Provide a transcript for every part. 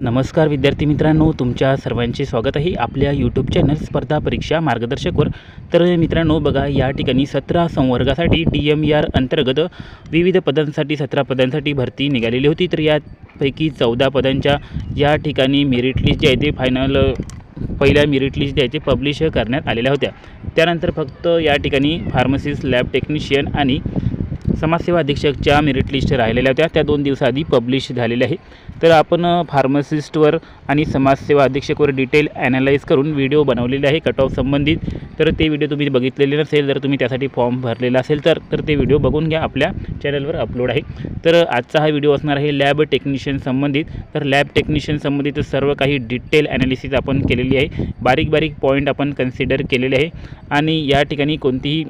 नमस्कार विद्यार्थी मित्रांनो तुमच्या सर्वांचे स्वागत आहे आपल्या यूट्यूब चॅनल स्पर्धा परीक्षा मार्गदर्शकवर तर मित्रांनो बघा या ठिकाणी सतरा संवर्गासाठी डी एम ई आर अंतर्गत विविध पदांसाठी सतरा पदांसाठी भरती निघालेली होती. तर यापैकी चौदा पदांच्या या ठिकाणी मेरिट लिस्ट जे आहे ते फायनल पहिल्या मेरिट लिस्ट जे आहे ते पब्लिश करण्यात आलेल्या होत्या. त्यानंतर फक्त या ठिकाणी फार्मसिस्ट लॅब टेक्निशियन आणि समाजसेवा अधीक्षकच्या मेरिट लिस्ट राहिलेल्या होत्या. त्या दोन दिवसाआधी पब्लिश झालेल्या आहे तर आपण फार्मसिस्टवर आणि समाजसेवा अधीक्षकवर डिटेल ॲनालाइज करून व्हिडिओ बनवलेले आहे कट ऑफ संबंधित. तर ते व्हिडिओ तुम्ही बघितलेले नसेल जर तुम्ही त्यासाठी फॉर्म भरलेला असेल तर तर ते व्हिडिओ बघून घ्या. आपल्या चॅनलवर अपलोड आहे. तर आजचा हा व्हिडिओ असणार आहे लॅब टेक्निशियन संबंधित. तर लॅब टेक्निशियन संबंधित सर्व काही डिटेल ॲनालिसिस आपण केलेली आहे. बारीक बारीक पॉईंट आपण कन्सिडर केलेले आहे. आणि या ठिकाणी कोणतीही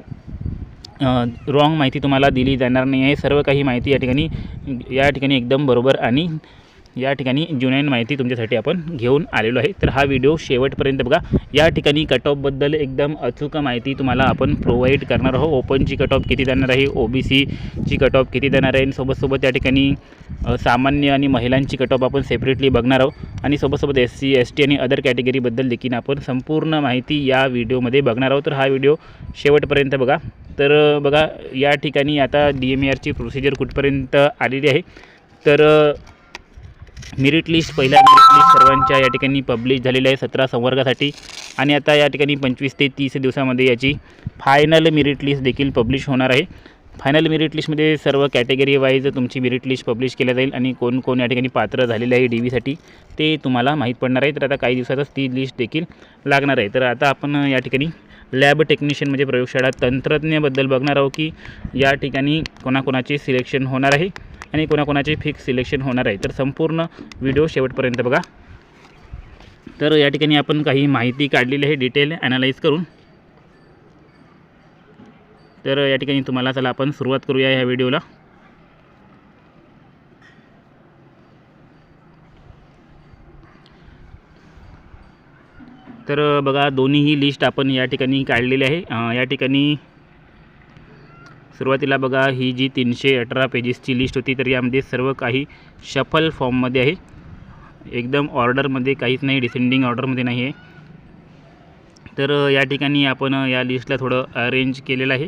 रॉंग माहिती तुम्हाला दिली जाणार नाही. आहे सर्व काही माहिती या ठिकाणी या ठिकाणी एकदम बरोबर आणि या ठिकाणी जुनैन माहिती तुमच्यासाठी आपण घेऊन आलेलो आहे. तर हा व्हिडिओ शेवटपर्यंत बघा. या ठिकाणी कट ऑफबद्दल एकदम अचूक माहिती तुम्हाला आपण प्रोव्हाइड करणार आहोत. ओपनची कट ऑफ किती जाणार आहे? ओ बी सीची कट ऑफ किती जाणार आहे? आणि सोबतसोबत या ठिकाणी सामान्य आणि महिलांची कट ऑफ आपण सेपरेटली बघणार आहोत. आणि सोबतसोबत एस सी एस टी आणि अदर कॅटेगरीबद्दल देखील आपण संपूर्ण माहिती या व्हिडिओमध्ये बघणार आहोत. तर हा व्हिडिओ शेवटपर्यंत बघा. तर बघा या ठिकाणी आता डी एम आरची प्रोसिजर कुठपर्यंत आलेली आहे? तर मेरिट लिस्ट पहिल्या मेरिट लिस्ट सर्वांच्या या ठिकाणी पब्लिश झालेल्या आहे सतरा संवर्गासाठी. आणि आता या ठिकाणी पंचवीस ते तीस दिवसामध्ये याची फायनल मेरिट लिस्ट देखील पब्लिश होणार आहे. फायनल मेरिट लिस्टमध्ये सर्व कॅटेगरी वाईज तुमची मेरिट लिस्ट पब्लिश केल्या जाईल आणि कोण कोण या ठिकाणी पात्र झालेले आहे डी व्हीसाठी ते तुम्हाला माहीत पडणार आहे. तर आता काही दिवसातच ती लिस्ट देखील लागणार आहे. तर आता आपण या ठिकाणी लॅब टेक्निशियन म्हणजे प्रयोगशाळा तंत्रज्ञाबद्दल बघणार आहोत की या ठिकाणी कोणाकोणाचे सिलेक्शन होणार आहे. आणि कोणाकोणाचे फिक्स सिलेक्शन होणार आहे. तर संपूर्ण व्हिडिओ शेवटपर्यंत बघा. तर या ठिकाणी आपण काही माहिती काढलेली आहे डिटेल ॲनालाइज करून. तर या ठिकाणी तुम्हाला चला आपण सुरुवात करूया ह्या व्हिडिओला तर बघा दोन्हीही लिस्ट आपण या ठिकाणी काढलेली आहे. या ठिकाणी सुरुवातीला बघा ही जी तीनशे अठरा पेजेसची लिस्ट होती तर यामध्ये सर्व काही शफल फॉर्ममध्ये आहे. एकदम ऑर्डरमध्ये काहीच नाही डिसेंडिंग ऑर्डरमध्ये नाही आहे. तर या ठिकाणी आपण या लिस्टला थोडं अरेंज केलेलं आहे.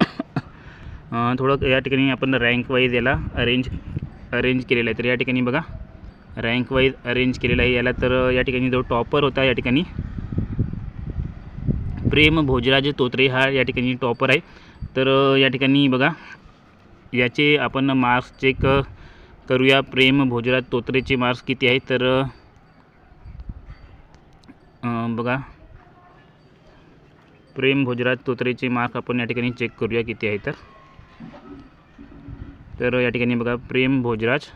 थोडं या ठिकाणी आपण रँक वाईज याला अरेंज अरेंज केलेलं आहे. तर या ठिकाणी बघा रँक वाईज अरेंज केलेलं आहे. याला तर या ठिकाणी जो टॉपर होता या ठिकाणी प्रेम भोजराज तोत्रे हा या ठिकाणी टॉपर आहे. तर या ठिकाणी बघा याचे आपण मार्क्स चेक करूया. प्रेम भोजराज तोत्रेचे मार्क्स किती आहेत? तर बघा. प्रेम भोजराज तोत्रेचे मार्क आपण या ठिकाणी चेक करूया किती आहे तर. तर या ठिकाणी बघा प्रेम भोजराज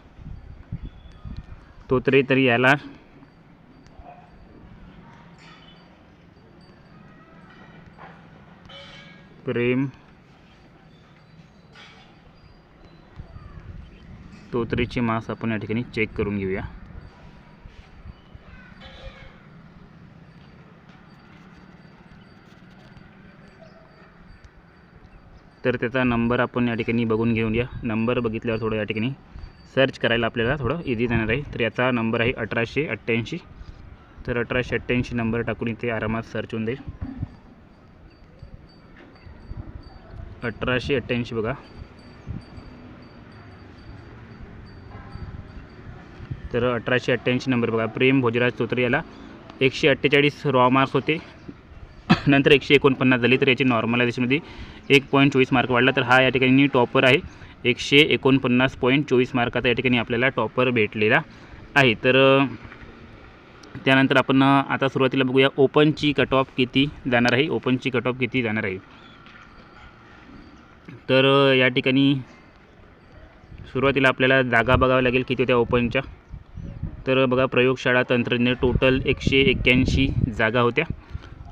तोत्रे तर याला प्रेम तोत्रेचे मास आपण या ठिकाणी चेक करून घेऊया. तर त्याचा नंबर आपण या ठिकाणी बघून घेऊन या. नंबर बघितल्यावर थोडं या ठिकाणी सर्च करायला आपल्याला थोडं इझी जाणार आहे. तर याचा नंबर आहे अठराशे अठ्ठ्याऐंशी. तर अठराशे अठ्ठ्याऐंशी नंबर टाकून इथे आरामात सर्च होऊन जाईल. अठराशे अठ्ठ्याऐंशी बघा. तर अठराशे अठ्ठ्याऐंशी नंबर बघा प्रेम भोजराज तोत्रे याला एकशे अठ्ठेचाळीस रॉ मार्क्स होते. नंतर एकशे एकोणपन्नास झाली तर याची नॉर्मलायझेशनमध्ये एक पॉईंट चोवीस मार्क वाढला तर हा या ठिकाणी टॉपर आहे. एकशे एकोणपन्नास पॉईंट चोवीस मार्काचा या ठिकाणी आपल्याला टॉपर भेटलेला आहे. तर त्यानंतर आपण आता सुरुवातीला बघूया ओपनची कट ऑफ किती जाणार आहे? ओपनची कट ऑफ किती जाणार आहे? तर या ठिकाणी सुरुवातीला आपल्याला जागा बघाव्या लागेल किती होत्या ओपनच्या तर बघा प्रयोगशाळा तंत्रज्ञ टोटल एकशे एक्क्याऐंशी जागा होत्या.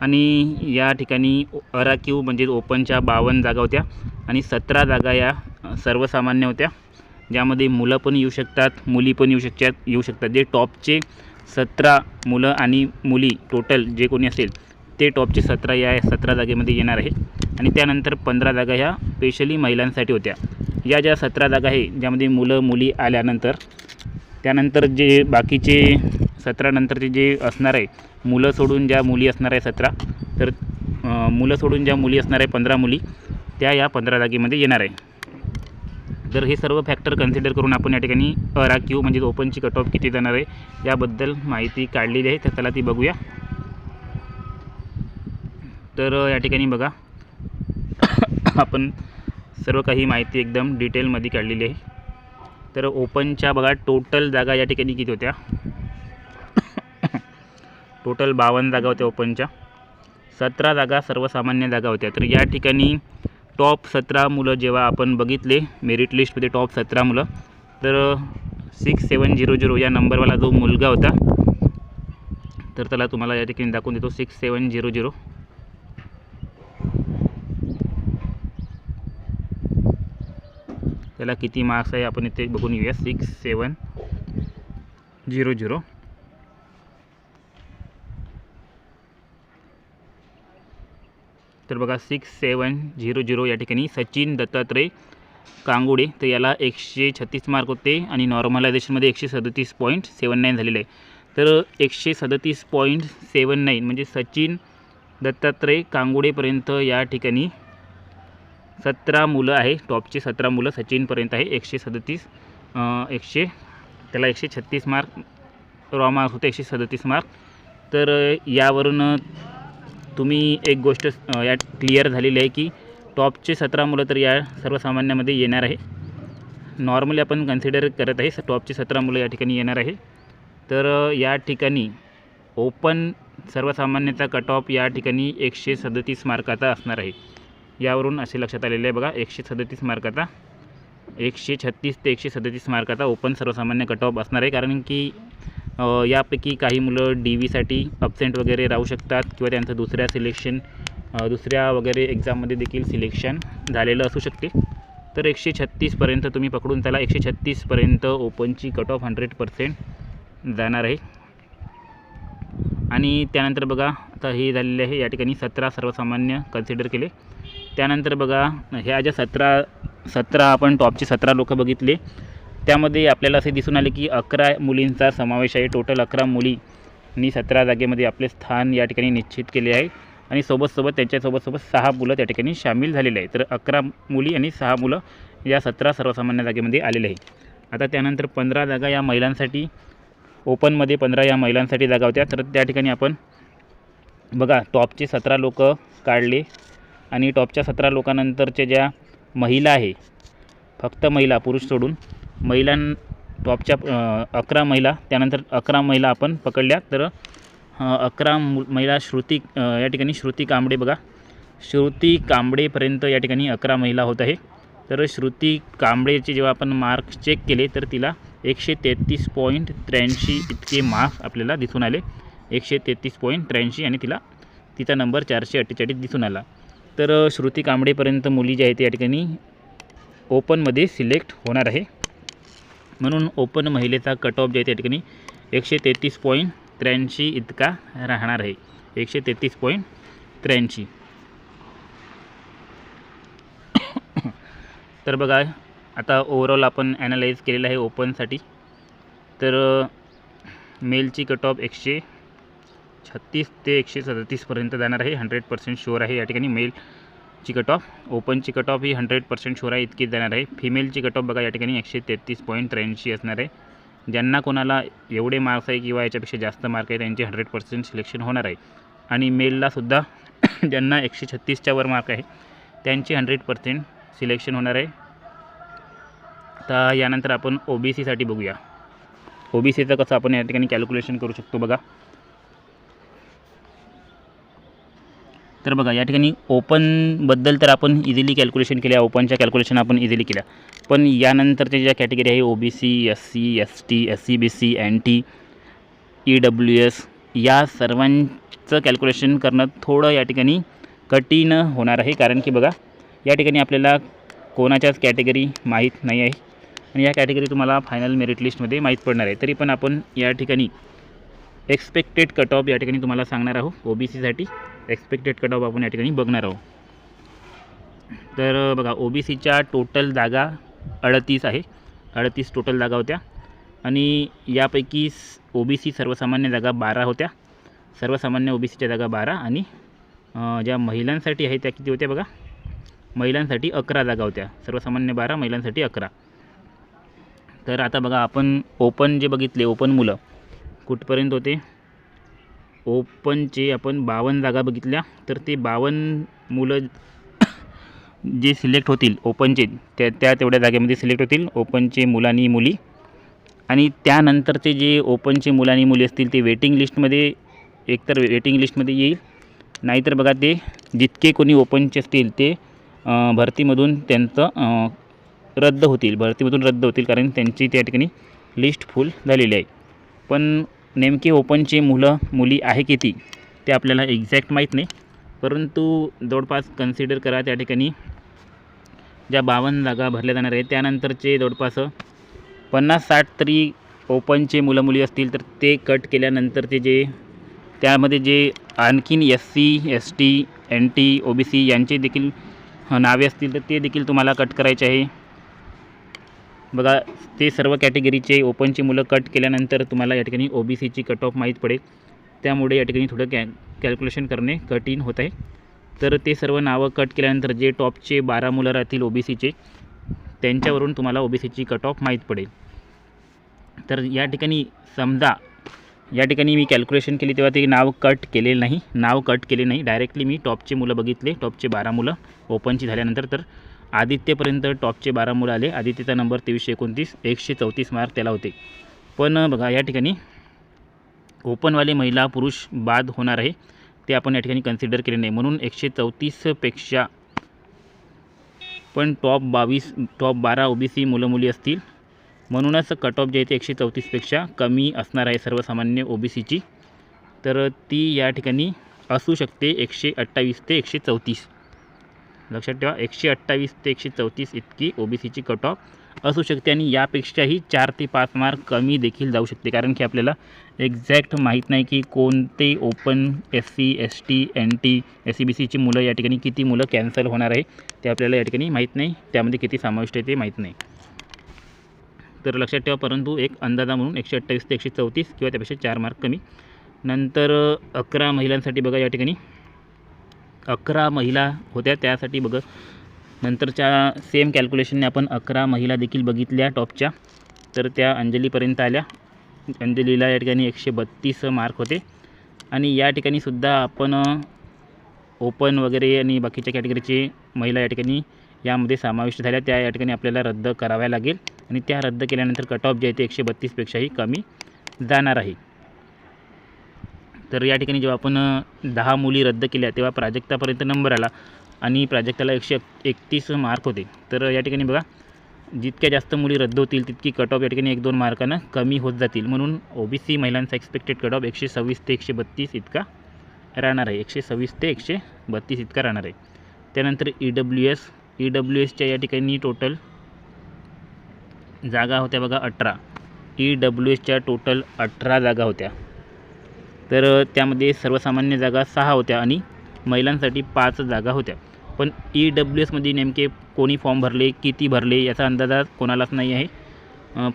आणि या ठिकाणी अराकीव म्हणजे ओपनच्या बावन्न जागा होत्या आणि सतरा जागा या सर्वसामान्य होत्या. ज्यामध्ये मुलं पण येऊ शकतात मुली पण येऊ शकतात येऊ शकतात. जे टॉपचे सतरा मुलं आणि मुली टोटल जे कोणी असेल ते टॉपचे सतरा या सतरा जागेमध्ये येणार आहे. आणि त्यानंतर पंधरा जागा ह्या स्पेशली महिलांसाठी होत्या. या ज्या सतरा जागा आहे ज्यामध्ये मुलं मुली आल्यानंतर त्यानंतर जे बाकीचे सतरानंतरचे जे असणार आहे मुलं सोडून ज्या मुली असणार आहे सतरा तर मुलं सोडून ज्या मुली असणार आहे पंधरा मुली त्या या पंधरा जागेमध्ये येणार आहे. तर हे सर्व फॅक्टर कन्सिडर करून आपण या ठिकाणी अराखीव म्हणजे ओपनची कट ऑफ किती जाणार आहे याबद्दल माहिती काढलेली आहे. तर चला ती बघूया. तर या ठिकाणी बघा. आपण सर्व काही माहिती एकदम डिटेलमध्ये काढलेली आहे. तर ओपनच्या बघा टोटल जागा या ठिकाणी किती होत्या? टोटल बावन्न जागा होत्या ओपनच्या. सतरा जागा सर्वसामान्य जागा होत्या. तर या ठिकाणी टॉप सतरा मुलं जेव्हा आपण बघितले मेरिट लिस्टमध्ये टॉप सतरा मुलं तर सिक्स सेवन झिरो झिरो या नंबरवाला जो मुलगा होता तर त्याला तुम्हाला या ठिकाणी दाखवून देतो सिक्स सेवन झिरो झिरो त्याला किती मार्क्स आहे आपण इथे बघून घेऊया सिक्स सेवन झिरो झिरो तर बघा सिक्स सेवन झिरो झिरो या ठिकाणी सचिन दत्तात्रय कांगुडे तर याला एकशे छत्तीस मार्क होते आणि नॉर्मलायझेशनमध्ये एकशे सदतीस पॉईंट सेवन नाईन झालेलं आहे. तर एकशे सदतीस पॉईंट सेवन नाईन म्हणजे सचिन दत्तात्रय कांगुडेपर्यंत या ठिकाणी सतरा मुलं आहे. टॉपचे सतरा मुलं सचिनपर्यंत आहे. एकशे सदतीस एकशे त्याला एकशे छत्तीस मार्क रॉ मार्क होते एकशे सदतीस मार्क. तर यावरून तुम्ही एक गोष्ट यात क्लिअर झालेली आहे की टॉपचे सतरा मुलं तर या सर्वसामान्यामध्ये येणार आहे. नॉर्मली आपण कन्सिडर करत आहे टॉपचे सतरा मुलं या ठिकाणी येणार आहे. तर या ठिकाणी ओपन सर्वसामान्यचा कट ऑफ या ठिकाणी एकशे सदतीस मार्काचा असणार आहे. यावरून असे लक्षात आलेले आहे बघा एकशे सदतीस मार्काचा एकशे छत्तीस ते एकशे सदतीस मार्काचा ओपन सर्वसामान्य कट ऑफ असणार आहे. कारण की यापैकी काही मुलं डी व्हीसाठी अपसेंट वगैरे राहू शकतात किंवा त्यांचं दुसऱ्या सिलेक्शन दुसऱ्या वगैरे एक्झाममध्ये देखील सिलेक्शन झालेलं असू शकते. तर एकशे छत्तीसपर्यंत तुम्ही पकडून त्याला एकशे छत्तीसपर्यंत ओपनची कट ऑफ हंड्रेड पर्सेंट जाणार आहे. आणि त्यानंतर बघा आता हे झालेले आहे. या ठिकाणी सतरा सर्वसामान्य कन्सिडर केले. त्यानंतर बघा ह्या ज्या सतरा सतरा आपण टॉपचे सतरा लोक बघितले त्यामध्ये आपल्याला असे दिसून आले की अकरा मुलींचा समावेश आहे. टोटल अकरा मुलींनी सतरा जागेमध्ये आपले स्थान या ठिकाणी निश्चित केले आहे. आणि सोबतसोबत त्यांच्यासोबत सोबत सहा मुलं त्या ठिकाणी सामील झालेले आहे तर अकरा मुली आणि सहा मुलं या सतरा सर्वसामान्य जागेमध्ये आलेले आहे आता त्यानंतर पंधरा जागा या महिलांसाठी ओपनमध्ये पंधरा या महिलांसाठी जागा होत्या. तर त्या ठिकाणी आपण बघा टॉपचे सतरा लोक काढले. आणि टॉपच्या सतरा लोकांनंतरच्या ज्या महिला आहे फक्त महिला पुरुष सोडून महिलां टॉपच्या अकरा महिला त्यानंतर अकरा महिला आपण पकडल्या. तर अकरा मु महिला श्रुती या ठिकाणी श्रुती कांबडे बघा. श्रुती कांबडेपर्यंत या ठिकाणी अकरा महिला होत आहे. तर श्रुती कांबळेचे जेव्हा आपण मार्क चेक केले तर तिला एकशे तेहतीस पॉईंट त्र्याऐंशी इतके मार्क्स आपल्याला दिसून आले. एकशे तेहतीस पॉईंट त्र्याऐंशी आणि तिला तिचा नंबर चारशे अठ्ठेचाळीस दिसून आला. तर श्रुती कांबडेपर्यंत मुली ज्या आहेत या ठिकाणी ओपनमध्ये सिलेक्ट होणार आहे. म्हणून ओपन महिलेचा कट ऑफ जे आहे त्या ठिकाणी एकशे तेहतीस पॉईंट त्र्याऐंशी इतका राहणार आहे. एकशे तेहतीस पॉईंट त्र्याऐंशी. तर बघा आता ओवरऑल आपण ॲनालाइज केलेलं आहे ओपनसाठी तर मेलची कट ऑफ एकशे छत्तीस ते एकशे सदतीसपर्यंत जाणार आहे. हंड्रेड पर्सेंट शुअर आहे. या ठिकाणी मेलची कट ऑफ ओपनची कट ऑफ ही हंड्रेड पर्सेंट शुअर आहे इतकीच जाणार आहे. फिमेलची कट ऑफ बघा या ठिकाणी एकशे तेहतीस पॉईंट त्र्याऐंशी असणार आहे. ज्यांना कोणाला एवढे मार्क्स आहे किंवा याच्यापेक्षा जास्त मार्क आहे त्यांचे हंड्रेड पर्सेंट सिलेक्शन होणार आहे. आणि मेललासुद्धा ज्यांना एकशे छत्तीसच्या वर मार्क आहे त्यांचे हंड्रेड पर्सेंट सिलेक्शन होणार आहे. तर यानंतर आपण ओ बी सीसाठी बघूया. ओ बी सीचं कसं आपण या ठिकाणी कॅल्क्युलेशन करू शकतो बघा. तर बघा या ठिकाणी ओपनबद्दल तर आपण इझिली कॅल्क्युलेशन केल्या ओपनच्या कॅल्क्युलेशन आपण इझिली केल्या. पण यानंतरच्या ज्या कॅटेगरी आहे O B C S C S T S C B C N T E W S या सर्वांचं कॅल्क्युलेशन करणं थोडं या ठिकाणी कठीण होणार आहे. कारण की बघा या ठिकाणी आपल्याला कोणाच्याच कॅटेगरी माहीत नाही आहे. आणि या कॅटेगरी तुम्हाला फायनल मेरिट लिस्टमध्ये माहीत पडणार आहे. तरी पण आपण या ठिकाणी एक्सपेक्टेड कट ऑफ या ठिकाणी तुम्हाला सांगणार आहोत. ओ बी सीसाठी एक्सपेक्टेड कट ऑफ आपण या ठिकाणी बघणार आहोत. तर बघा ओ बी सीच्या टोटल जागा अडतीस आहे. अडतीस टोटल जागा होत्या. आणि यापैकी ओ बी सी सर्वसामान्य जागा बारा होत्या. सर्वसामान्य ओ बी सीच्या जागा बारा आणि ज्या महिलांसाठी आहे त्या किती होत्या बघा? महिलांसाठी अकरा जागा होत्या. सर्वसामान्य बारा महिलांसाठी अकरा. तर आता बघा आपण ओपन जे बघितले ओपन मुलं. कुठपर्यंत होते? ओपनचे आपण बावन्न जागा बघितल्या. तर ते बावन्न मुलं जे सिलेक्ट होतील ओपनचे त्या त्या तेवढ्या जागेमध्ये सिलेक्ट होतील. ओपनचे मुलांनी मुली आणि त्यानंतरचे जे ओपनचे मुलांनी मुली असतील ते वेटिंग लिस्टमध्ये एकतर वेटिंग लिस्टमध्ये येईल. नाहीतर बघा ते जितके कोणी ओपनचे असतील ते भरतीमधून त्यांचं रद्द होतील. भरतीमधून रद्द होतील कारण त्यांची त्या ठिकाणी लिस्ट फुल झालेली आहे. पण नेमके ओपनचे मुलं मुली आहे किती ते आपल्याला एक्झॅक्ट माहीत नाही. परंतु जवळपास कन्सिडर करा त्या ठिकाणी ज्या बावन्न जागा भरल्या जाणार आहेत त्यानंतरचे जवळपास पन्नास साठ तरी ओपनचे मुलं मुली असतील तर ते कट केल्यानंतरचे जे त्यामध्ये जे आणखीन S C S T N T O B C यांचे देखील नावे असतील तर ते देखील तुम्हाला कट करायचे आहे. बघा ते सर्व कॅटेगरीचे ओपनची मुलं कट केल्यानंतर तुम्हाला या ठिकाणी ओ बी सीची कट ऑफ माहीत पडेल. त्यामुळे या ठिकाणी थोडं कॅ कॅल्क्युलेशन करणे कठीण होत आहे. तर ते सर्व नावं कट केल्यानंतर जे टॉपचे बारा मुलं राहतील ओ बी सीचे त्यांच्यावरून तुम्हाला ओ बी सीची कट ऑफ माहीत पडेल. तर या ठिकाणी समजा या ठिकाणी मी कॅल्क्युलेशन केली तेव्हा ते नाव कट केलेलं नाही. नाव कट केले नाही. डायरेक्टली मी टॉपचे मुलं बघितले टॉपचे बारा मुलं ओपनची झाल्यानंतर. तर आदित्यपर्यंत टॉपचे बारा मुलं आले. आदित्यचा नंबर तेवीसशे एकोणतीस एकशे चौतीस मार्क त्याला होते. पण बघा या ठिकाणी ओपनवाले महिला पुरुष बाद होणार आहे. ते आपण या ठिकाणी कन्सिडर केले नाही. म्हणून एकशे चौतीसपेक्षा पण टॉप बावीस टॉप बारा ओ बी सी मुलं मुली असतील. म्हणूनच कट ऑफ जे आहे ते एकशे चौतीसपेक्षा कमी असणार आहे सर्वसामान्य ओ बी सीची तर ती या ठिकाणी असू शकते एकशे अठ्ठावीस ते एकशे चौतीस. लक्षात ठेवा एकशे अठ्ठावीस ते एकशे चौतीस इतकी ओ बी सीची कट ऑफ असू शकते आणि यापेक्षाही चार ते पाच मार्क कमी देखील जाऊ शकते. कारण की आपल्याला एक्झॅक्ट माहीत नाही की कोणते open S C S T N T S C B सीची मुलं या ठिकाणी किती मुलं कॅन्सल होणार आहे ते आपल्याला या ठिकाणी माहीत नाही. त्यामध्ये किती समाविष्ट आहे ते माहीत नाही. तर लक्षात ठेवा परंतु एक अंदाजा म्हणून एकशे अठ्ठावीस ते एकशे चौतीस किंवा त्यापेक्षा चार मार्क कमी. नंतर अकरा महिलांसाठी बघा या ठिकाणी. अकरा महिला होत्या त्यासाठी बघ. नंतरच्या सेम कॅल्क्युलेशनने आपण अकरा महिला देखील बघितल्या टॉपच्या तर त्या अंजलीपर्यंत आल्या. अंजलीला या ठिकाणी एकशे बत्तीस मार्क होते. आणि या ठिकाणी सुद्धा आपण ओपन वगैरे आणि बाकीच्या कॅटेगरीचे महिला या ठिकाणी यामध्ये समाविष्ट झाल्या. त्या या ठिकाणी आपल्याला रद्द कराव्या लागेल. आणि त्या रद्द केल्यानंतर कट ऑफ जे आहे ते एकशे बत्तीसपेक्षाही कमी जाणार आहे. तर या ठिकाणी जेव्हा आपण दहा मुली रद्द केल्या तेव्हा प्राजक्तापर्यंत नंबर आला आणि प्राजक्ताला एकशे एकतीस मार्क होते. तर या ठिकाणी बघा जितक्या जास्त मुली रद्द होतील तितकी कट ऑफ या ठिकाणी एक दोन मार्कानं कमी होत जातील. म्हणून ओ बी सी महिलांचा एक्सपेक्टेड कट ऑफ एकशे सव्वीस ते एकशे बत्तीस इतका राहणार आहे. एकशे सव्वीस ते एकशे बत्तीस इतका राहणार आहे. त्यानंतर E W S E W एसच्या या ठिकाणी टोटल जागा होत्या बघा अठरा. ई डब्ल्यू एसच्या टोटल अठरा जागा होत्या. तर त्यामध्ये सर्वसामान्य जागा सहा होत्या आणि महिलांसाठी पाच जागा होत्या. पण ई डब्ल्यू एसमध्ये नेमके कोणी फॉर्म भरले किती भरले याचा अंदाजा कोणालाच नाही आहे.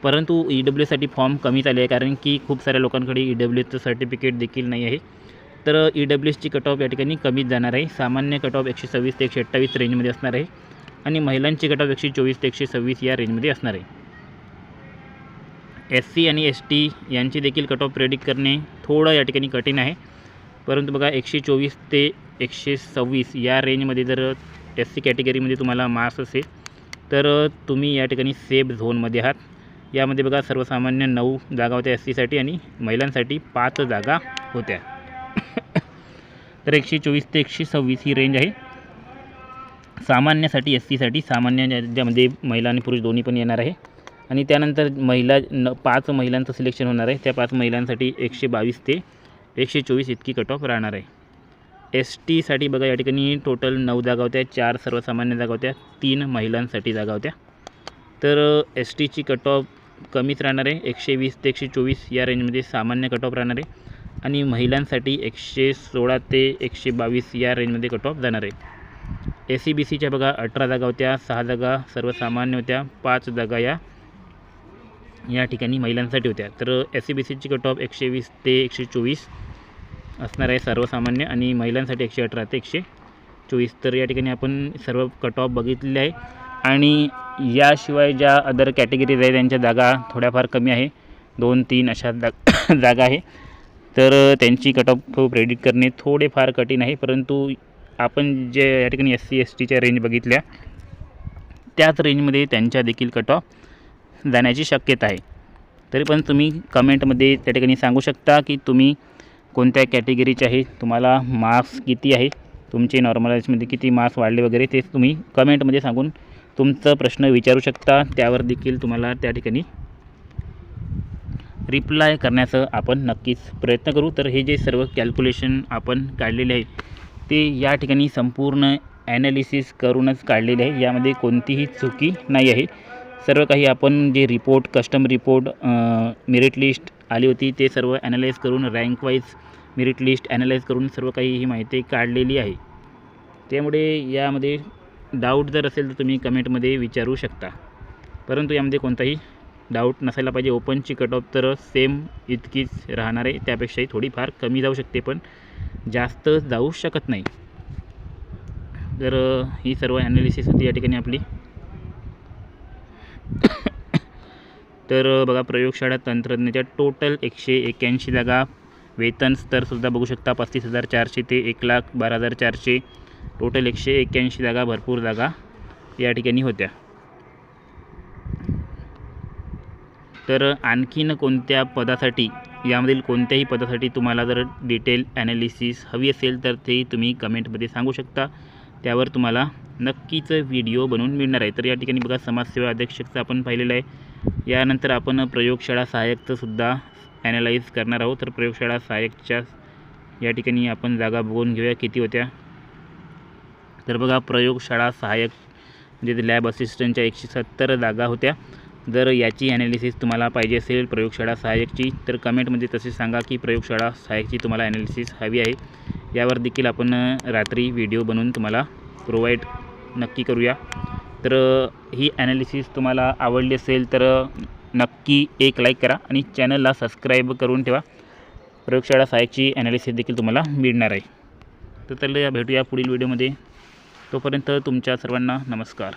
परंतु ई डब्ल्यू एससाठी फॉर्म कमीच आले आहे कारण की खूप साऱ्या लोकांकडे ई डब्ल्यू एसचं सर्टिफिकेट देखील नाही आहे. तर ई डब्ल्यू एसची कट ऑफ या ठिकाणी कमीच जाणार आहे. सामान्य कट ऑफ एकशे सव्वीस ते एकशे अठ्ठावीस रेंजमध्ये असणार आहे. आणि महिलांची कट ऑफ एकशे चोवीस ते एकशे सव्वीस या रेंजमध्ये असणार आहे. एस सी आणि एस टी यांची देखील कट ऑफ प्रेडिक्ट करणे थोडं या ठिकाणी कठीण आहे. परंतु बघा एकशे चोवीस ते एकशे सव्वीस या रेंजमध्ये जर एस सी कॅटेगरीमध्ये तुम्हाला मार्क्स असेल तर तुम्ही या ठिकाणी सेफ झोनमध्ये आहात. यामध्ये बघा सर्वसामान्य नऊ जागा होत्या एस सीसाठी आणि महिलांसाठी पाच जागा होत्या. तर एकशे चोवीस ते एकशे सव्वीस ही रेंज आहे. सामान्यासाठी एस सीसाठी सामान्य ज्या- ज्यामध्ये महिला आणि पुरुष दोन्ही पण येणार आहे. आणि त्यानंतर महिला न पाच महिलांचं सिलेक्शन होणार आहे. त्या पाच महिलांसाठी एकशे बावीस ते एकशे चोवीस इतकी कट ऑफ राहणार आहे. एस टीसाठी बघा या ठिकाणी टोटल नऊ जागा होत्या चार सर्वसामान्य जागा होत्या तीन महिलांसाठी जागा होत्या. तर एस टीची कट ऑफ कमीच राहणार आहे एकशे वीस ते एकशे चोवीस या रेंजमध्ये सामान्य कट ऑफ राहणार आहे. आणि महिलांसाठी एकशे सोळा ते एकशे बावीस या रेंजमध्ये कट ऑफ जाणार आहे. ए सी बी सीच्या बघा अठरा जागा होत्या सहा जागा सर्वसामान्य होत्या पाच जागा या या ठिकाणी महिलांसाठी होत्या. तर एस सी बी सीची कट ऑफ एकशे वीस ते एकशे चोवीस असणार आहे सर्वसामान्य आणि महिलांसाठी एकशे अठरा ते एकशे चोवीस तर या ठिकाणी आपण सर्व कट ऑफ बघितलेले आहे. आणि याशिवाय ज्या अदर कॅटेगरीज आहे त्यांच्या जागा थोड्याफार कमी आहे. दोन तीन अशा जाग जागा आहे. तर त्यांची कट ऑफ प्रेडिक्ट करणे थोडेफार कठीण आहे. परंतु आपण जे या ठिकाणी एस सी एस टीच्या रेंज बघितल्या त्याच रेंजमध्ये त्यांच्या देखील कट ऑफ जाण्याची शक्यता आहे. तरी पण तुम्ही कमेंटमध्ये त्या ठिकाणी सांगू शकता की तुम्ही कोणत्या कॅटेगरीचे आहे तुम्हाला मार्क्स किती आहे तुमचे नॉर्मलाइजमध्ये किती मार्क्स वाढले वगैरे ते तुम्ही कमेंटमध्ये सांगून तुमचा प्रश्न विचारू शकता. त्यावर देखील तुम्हाला त्या ठिकाणी रिप्लाय करण्याचं आपण नक्कीच प्रयत्न करू. तर हे जे सर्व कॅल्क्युलेशन आपण काढलेले आहे ते या ठिकाणी संपूर्ण ॲनालिसिस करूनच काढलेले आहे. यामध्ये कोणतीही चुकी नाही आहे. सर्व काही आपण जे report custom report merit list आली होती ते सर्व ॲनालाइज करून rank wise merit list analyse करून सर्व काही ही माहिती काढलेली आहे. त्यामुळे यामध्ये डाऊट जर असेल तर तुम्ही कमेंटमध्ये विचारू शकता. परंतु यामध्ये कोणताही डाऊट नसायला पाहिजे. ओपनची कट ऑफ तर सेम इतकीच राहणार आहे. त्यापेक्षाही थोडीफार कमी जाऊ शकते पण जास्त जाऊ शकत नाही. तर ही सर्व ॲनालिसिस होती. या ठिकाणी आपली तर बघा प्रयोगशाळा तंत्रज्ञाच्या टोटल एकशे एक्याऐंशी जागा. वेतन स्तरसुद्धा बघू शकता पस्तीस हजार चारशे ते एक लाख बारा हजार चारशे. टोटल एकशे एक्क्याऐंशी जागा भरपूर जागा या ठिकाणी होत्या. तर आणखीन कोणत्या पदासाठी यामधील कोणत्याही पदासाठी तुम्हाला जर डिटेल ॲनालिसिस हवी असेल तर ते तुम्ही कमेंटमध्ये सांगू शकता. त्यावर तुम्हाला नक्कीच व्हिडिओ बनवून मिळणार आहे. तर या ठिकाणी बघा समाजसेवा अध्यक्षकचं आपण पाहिलेलं आहे. यानंतर आपण प्रयोगशाळा सहाय्यकचंसुद्धा ॲनालाईज करणार आहोत. तर प्रयोगशाळा सहाय्यकच्या या ठिकाणी आपण जागा बघून घेऊया किती होत्या. तर बघा प्रयोगशाळा सहाय्यक म्हणजे लॅब असिस्टंटच्या एकशे सत्तर जागा होत्या. जर याची ॲनालिसिस तुम्हाला पाहिजे असेल प्रयोगशाळा सहाय्यकची तर कमेंटमध्ये तसे सांगा की प्रयोगशाळा सहाय्यकची तुम्हाला ॲनालिसिस हवी आहे. यावर देखील आपण रात्री व्हिडिओ बनवून तुम्हाला प्रोव्हाइड नक्की करूया. तर ही ॲनालिसिस तुम्हाला आवडली असेल तर नक्की एक लाईक करा आणि चॅनलला सबस्क्राईब करून ठेवा. प्रयोगशाळा सहाय्यकची ॲनालिसिस देखील तुम्हाला मिळणार आहे. तर चला भेटूया पुढील व्हिडिओमध्ये तोपर्यंत तुमच्या सर्वांना नमस्कार.